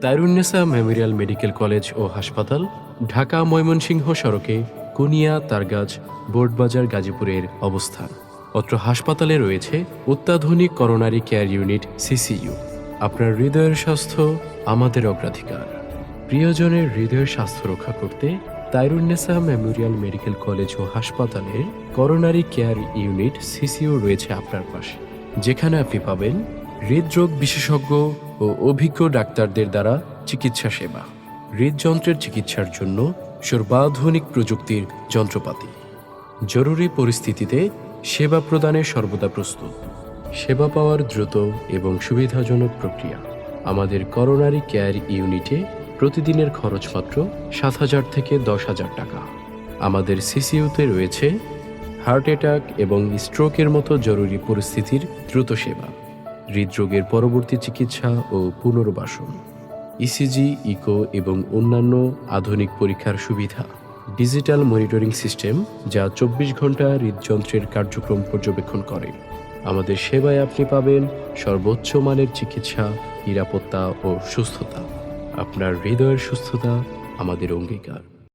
তাইরুন্নেসা memorial medical college ও হাসপাতাল, ঢাকা ময়মনসিংহ সড়কে কুনিয়া, তারগাছ বোর্ডবাজার গাজীপুরের অবস্থান। অত্র হাসপাতালে রয়েছে অত্যাধুনিক করোনারি কেয়ার ইউনিট সিসিইউ। আপনার হৃদয়ের স্বাস্থ্য আমাদের অগ্রাধিকার। প্রিয়জনের হৃদয়ের স্বাস্থ্য রক্ষা করতে তাইরুন্নেসা মেমোরিয়াল মেডিকেল কলেজ ও হাসপাতালের করোনারি কেয়ার ইউনিট সিসিইউ রয়েছে আপনার পাশে। যেখানে আপনি পাবেন হৃদরোগ বিশেষজ্ঞ ও অভিজ্ঞ ডাক্তারদের দ্বারা চিকিৎসা সেবা। হৃদযন্ত্রের চিকিৎসার জন্য সর্বাধুনিক প্রযুক্তির যন্ত্রপাতি। জরুরি পরিস্থিতিতে সেবা প্রদানে সর্বদা প্রস্তুত। সেবা পাওয়ার দ্রুত এবং সুবিধাজনক প্রক্রিয়া। আমাদের করোনারি কেয়ার ইউনিটে প্রতিদিনের খরচ মাত্র সাত হাজার থেকে দশ হাজার টাকা। আমাদের সিসিইউতে রয়েছে হার্ট অ্যাটাক এবং স্ট্রোকের মতো জরুরি পরিস্থিতির দ্রুত সেবা। হৃদরোগের পরবর্তী চিকিৎসা ও পুনর্বাসন ইসিজি ইকো এবং অন্যান্য আধুনিক পরীক্ষার সুবিধা। ডিজিটাল মনিটরিং সিস্টেম যা চব্বিশ ঘণ্টা হৃদযন্ত্রের কার্যক্রম পর্যবেক্ষণ করে। আমাদের সেবায় আপনি পাবেন সর্বোচ্চ মানের চিকিৎসা, নিরাপত্তা ও সুস্থতা। আপনার হৃদয়ের সুস্থতা আমাদের অঙ্গীকার।